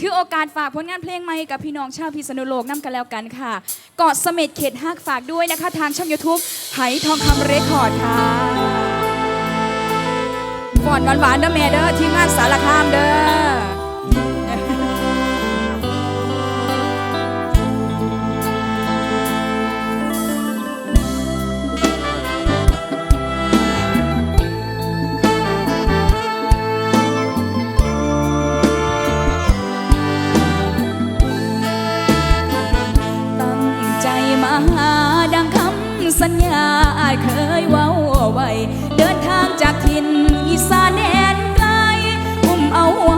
ถือโอกาสฝากผลงานเพลงใหม่กับพี่น้องชาวพิษณุโลกนำกันแล้วกันค่ะเกาะเสม็ดเขตฮักฝากด้วยนะคะ ทางช่อง YouTube ไหทองคำเรคคอร์ดค่ะฟอนหวานๆเด้อแม่เด้อทีมงานสารคามเด้อ มาหาดังคำสัญญาอาเคยเว้าไว้ เดินทางจากถิ่นอีสานแดนไกลอุ้มเอาหัว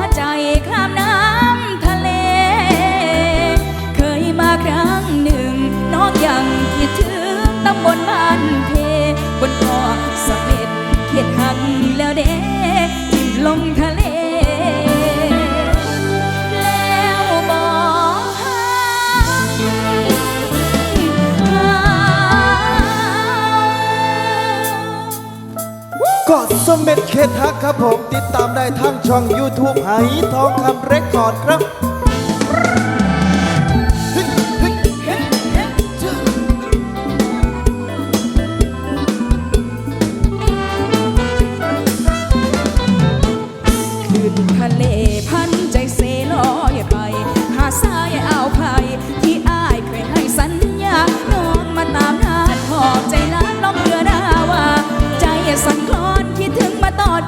เกาะเสม็ดเขตฮักครับผมติดตามได้ทางช่อง YouTube ไหทองคำเรคคอร์ดครับขึ้นทะเลพันใจเซลอยไป หาดทราย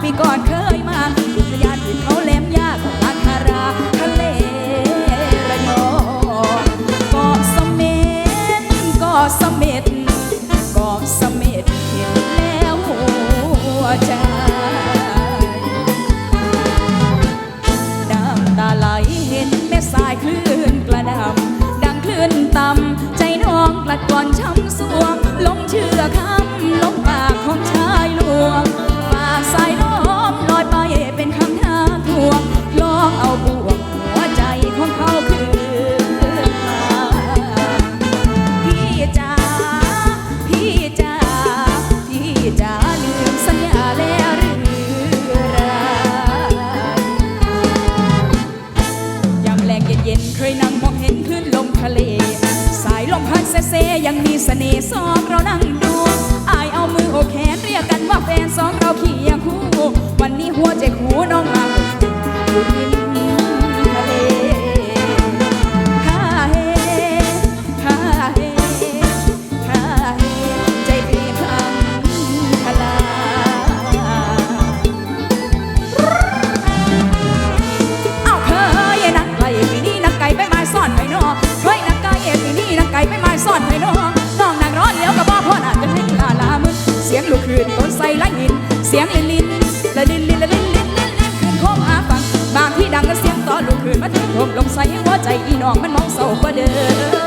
มาตอนปีก่อนเคยมาอุทยานที่เขาแหลมยากของอาคาราทะเลระยองเกาะเสม็ดเกาะเสม็ดเกาะเสม็ดเห็นแล้วหัวใจน้ำตาไหลเห็นแม่สายคลื่นกระดำดังคลื่นต่ำใจน้องกลัดกร่อนช้ำสวงลงเชื่อคำลงปากของชายลวงป ทะเล สายลมพัดเซเซยังมีเสน่ห์ซอกเรานั่ง อนให้นอน้องนางร้อนเลี้ยวกับบ่พ่อน่ะจะให้ลาลามึงเสียงลูกคืนต้นไทรไล่หิน เสียงลินลินละลินลินละลินลินลินลินคืนโคมหาฟังบางที่ดังก็เสียงต่อลูกคืนมาถึงโคมลงใส่หัวใจอีน้องมันมองเศร้าก็เด้อ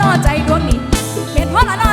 นอใจดวงนี้เหตุผลละนอ